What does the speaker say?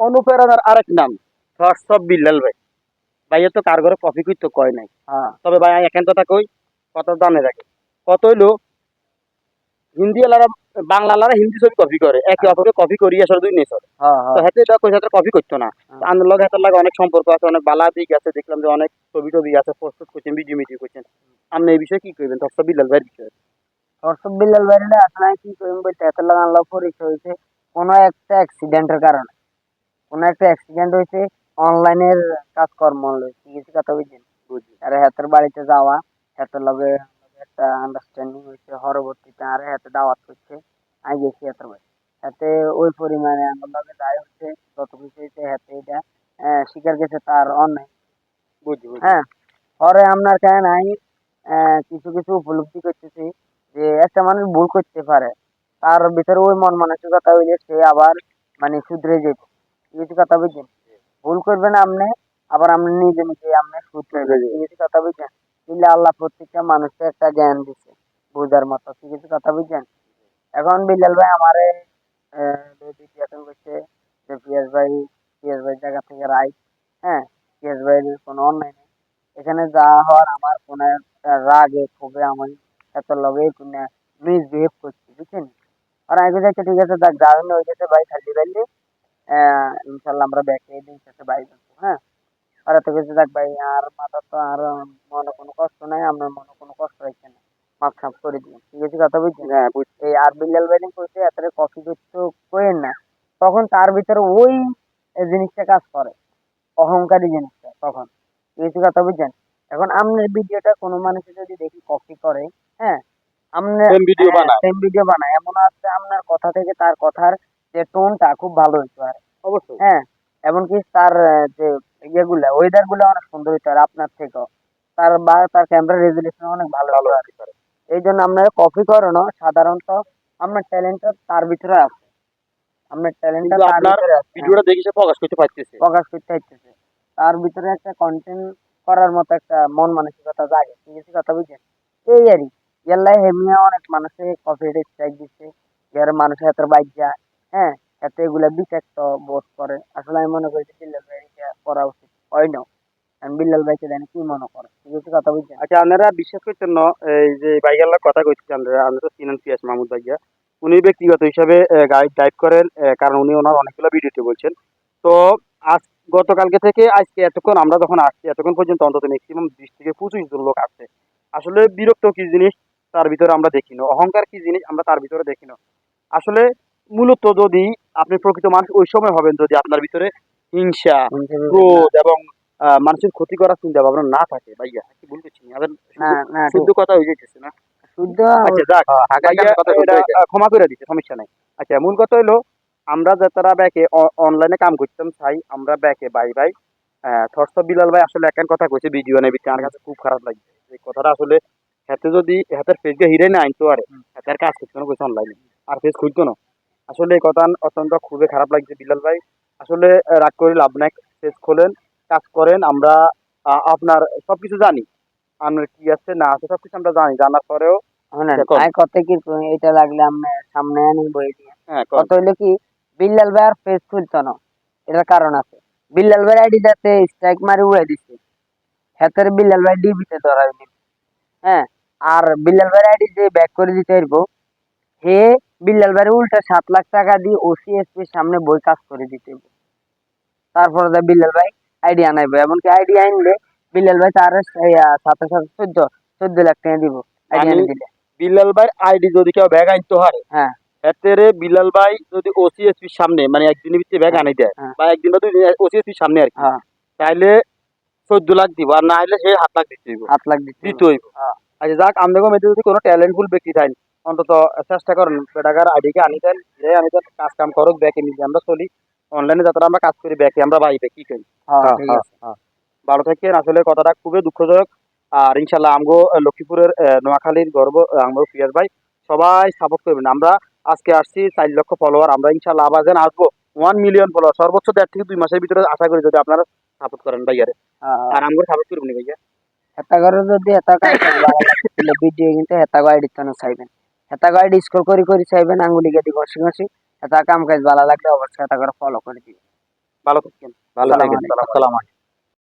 অনুপ্রেরণার আরেক নাম। অফ বিল্লাল ভাই। ভাইয়া তো কার ঘরে কফি কই তো কয় নাই। হ্যাঁ। তবে ভাই এখান কথা কই কথা জানে রাখে। কত হইল? হিন্দি আলারা বাংলা আলারা হিন্দি ছবি কপি করে। একে অপরকে কপি করি আসলে দুই নেই হ্যাঁ তো হ্যাঁ হাতে এটা কই হাতে কপি করতো না। হ্যাঁ। আন্দোলন লগে হাতের লাগে অনেক সম্পর্ক আছে অনেক বালা দিক আছে দেখলাম যে অনেক ছবি টবি আছে প্রস্তুত করছেন ভিডিও মিডিও করছেন। আপনি এই বিষয়ে কি কইবেন? অফ বিল্লাল ভাইয়ের বিষয়ে। দর্শক বিল্লাল বাইরে আসলে কি করিম বলতে এত লাগান আল্লাহ পরিচয় হয়েছে কোনো একটা অ্যাক্সিডেন্টের কারণে। কোনো একটা অ্যাক্সিডেন্ট হয়েছে অনলাইনের কাজকর্ম কিছু কথা বুঝছেন বুঝি আর হাতের বাড়িতে যাওয়া হাতের লগে একটা আন্ডারস্ট্যান্ডিং হয়েছে পরবর্তীতে আর হাতে দাওয়াত করছে আমি গেছি হাতের বাড়ি। হাতে ওই পরিমাণে আমার লগে যাই হচ্ছে যত কিছু হয়েছে হাতে এটা স্বীকার গেছে তার অন্যায়। বুঝি বুঝি হ্যাঁ পরে আপনার কেন আমি আহ, কিছু কিছু উপলব্ধি করতেছি যে একটা মানুষ ভুল করতে পারে তার ভিতরে ওই মন মানসিকতা হইলে সে আবার মানে শুধরে যেত। কিছু কথা বুঝছেন ভুল করবেন আপনি আবার আপনি নিজে নিজে আপনি শুধরে যাবেন কিছু কথা বুঝছেন কিন্তু আল্লাহ প্রত্যেকটা মানুষকে একটা জ্ঞান দিচ্ছে বোঝার মতো কিছু কথা বুঝছেন এখন বিল্লাল ভাই আমারে জিজ্ঞাসা করছে যে পিয়াস ভাই পিয়াস ভাই জায়গা থেকে রাইট হ্যাঁ পিয়াস ভাইয়ের কোনো অন্যায় নেই এখানে যা হওয়ার আমার কোনো একটা রাগে ক্ষোভে আমি এত লগে কোনো মিসবিহেভ করছি বুঝছেন আর আমি বলছি ঠিক আছে দেখ যাবেন হয়ে গেছে ভাই খালি খালি ইনশাল্লাহ আমরা ব্যাকে দিন শেষে ভাই যাব হ্যাঁ? আর এত কিছু দেখ ভাই আর মাথা তো আর মনে কোনো কষ্ট নাই আপনার মনে কোনো কষ্ট রাখছে না। মাপ সাপ করে দিন ঠিক আছে কথা বুঝছেন হ্যাঁ বুঝছি। এই আর বিল্লাল ভাই কইছে এত কফি করতে করেন না। তখন তার ভিতরে ওই জিনিসটা কাজ করে অহংকারী জিনিসটা তখন। কিছু কথা বুঝছেন এখন আপনার ভিডিওটা কোনো মানুষে যদি দেখি কপি করে হ্যাঁ? আপনার Same video বানায়। সেম ভিডিও বানায়। এমন আছে আপনার কথা থেকে তার কথার যে টোনটা খুব ভালো হইতে পারে অবশ্যই। হ্যাঁ এমনকি তার যে ইয়েগুলা ওয়েদারগুলো অনেক সুন্দর হইতে পারে আপনার থেকেও। তার বা তার ক্যামেরা রেজুলেশন অনেক ভালো ভালো পারে এই জন্য আপনারা কপি করানো সাধারণত আপনার ট্যালেন্টটা তার ভিতরে আছে। আপনার ট্যালেন্টটা তার আপনার ভিতরে আছে। ভিডিওটা দেখে সে প্রকাশ করতে পারতেছে। প্রকাশ করতে হচ্ছে তার ভিতরে একটা কন্টেন্ট করার মতো একটা মন মানসিকতা জাগে। ঠিক আছে কথা বুঝছেন এই আরই ইয়াল্লাই হেমিয়া অনেক মানুষে কপিরাইট স্ট্রাইক দিচ্ছে যারা মানুষের হাতের বাইক যায় হ্যাঁ এতে এগুলা বিষাক্ত বোধ করে। আসলে আমি মনে করি যে বিল্লাল ভাই এটা করা উচিত। হয় না। আমি বিল্লাল ভাইকে জানি কি মনে করে। ঠিক আছে কথা বুঝছেন আচ্ছা আপনারা বিশ্বাস করছেন এই যে বাইকার কথা কইছি আমরা আমরা তো চিনেন পিয়াস মাহমুদ ভাইয়া। উনি ব্যক্তিগত হিসাবে গাড়ি ড্রাইভ করেন কারণ উনি ওনার অনেকগুলো ভিডিওতে বলছেন। তো আজ, গতকালকে থেকে আজকে এতক্ষণ, আমরা যখন আসছি, এতক্ষণ পর্যন্ত অন্তত ম্যাক্সিমাম বিশ থেকে পঁচিশ জন লোক আসছে আসলে বিরক্ত কি জিনিস? তার ভিতরে আমরা দেখি না। অহংকার কি জিনিস? আমরা তার ভিতরে দেখি না। আসলে মূলত যদি আপনি প্রকৃত মানুষ ওই সময় হবেন যদি আপনার ভিতরে হিংসা ক্রোধ এবং মানুষের ক্ষতি করার চিন্তা ভাবনা না থাকে। ভাইয়া কি না শুদ্ধ কথা হয়ে যেতেছে না? আচ্ছা আহ, ক্ষমা করে দিতে সমস্যা নাই। আচ্ছা মূল কথা হলো আমরা যারা ব্যাকে অনলাইনে কাম করতাম চাই আমরা ব্যাকে বাই বাই থর্স বিলাল ভাই আসলে একান কথা কইছে ভিডিও নেই আমার কাছে খুব খারাপ লাগছে। এই কথাটা আসলে হাতে যদি হাতের ফেসকে হিরে না আনতো আরে হাতের কাজ করতো না কইছে অনলাইনে আর ফেস খুলতো না। আসলে এই কথা অত্যন্ত খুবই খারাপ লাগছে বিলাল ভাই। আসলে রাগ করে লাভ নাই ফেস খোলেন কাজ করেন আমরা আপনার সবকিছু জানি। আপনার কি আছে না আছে সবকিছু আমরা জানি জানার পরেও। কত কি এটা লাগলে আমি সামনে আনি বই দিয়ে। হ্যাঁ কত হইল কি বিল্লাল ভাই আর ফেস খুলতো না। এটার কারণ আছে। বিল্লাল ভাই আইডি যাতে স্ট্রাইক মারি উড়াই দিছে। হাতের বিল্লাল ভাই ডিবিতে ধরাই হ্যাঁ আর বিল্লাল ভাই আইডি যে ব্যাক করে দিতে পারব হে বিল্লাল ভাই উল্টা সাত লাখ টাকা দিয়ে ওসিএসপির সামনে বই কাজ করে দিতে। তারপরে বিল্লাল ভাই আইডি আনাইবো এমনকি আইডি আনলে বিল্লাল ভাই তার সাথে সাথে চোদ্দ চোদ্দ লাখ টাকা দিব। আইডি আনি দিলে। বিলাল ভাই আইডি যদি কেউ ব্যাগ আনতে হারে হ্যাঁ। এতেরে বিলাল ভাই যদি ওসিএসপির সামনে মানে একদিনের ভিতরে ব্যাগ আনি দেয় হ্যাঁ। বা একদিন বা দুই দিন ওসিএসপির সামনে আর কি হ্যাঁ। তাইলে চোদ্দ লাখ দিব আর না হলে সে হাত লাখ দিতে হইব। হাত লাখ দিতে দিতে হইব। হ্যাঁ। আচ্ছা যাক আমাদের মধ্যে যদি কোনো ট্যালেন্টফুল ব্যক্তি থাকেন অন্তত চেষ্টা করেন বেটাকার আইডিকে আনি দেন যে আনি দেন কাজ কাম করুক ব্যাকে নিজে আমরা চলি। অনলাইনে যাত্রা আমরা কাজ করি ব্যাকে আমরা বাইবে কি করি? হ্যাঁ ঠিক আছে? ভালো থাকেন। আসলে কথাটা খুবই দুঃখজনক। আর ইনশাল্লাহ আমগো লক্ষ্মীপুরের নোয়াখালীর গর্ব আমগো পিয়াস ভাই সবাই সাপোর্ট করবেন। আমরা আজকে আসছি চার লক্ষ ফলোয়ার আমরা ইনশাল্লাহ আবার যেন আসব। ওয়ান মিলিয়ন ফলোয়ার সর্বোচ্চ দেড় থেকে দুই মাসের ভিতরে আশা করি যদি আপনারা সাপোর্ট করেন ভাইয়ারে। হ্যাঁ। আর আমগো সাপোর্ট করবেন ভাইয়া। হেতা করে যদি হেতা কাজ ভিডিও কিন্তু হেতা গাইড তো চাইবেন। হেতা গাইড স্কোর করে করে চাইবেন আঙ্গুলি গেদি ঘষি ঘষি হেতা কাম কাজ ভালো লাগলে অবশ্যই হেতা করে ফলো করে দিবেন ভালো থাকেন ভালো থাকেন আসসালামু আলাইকুম।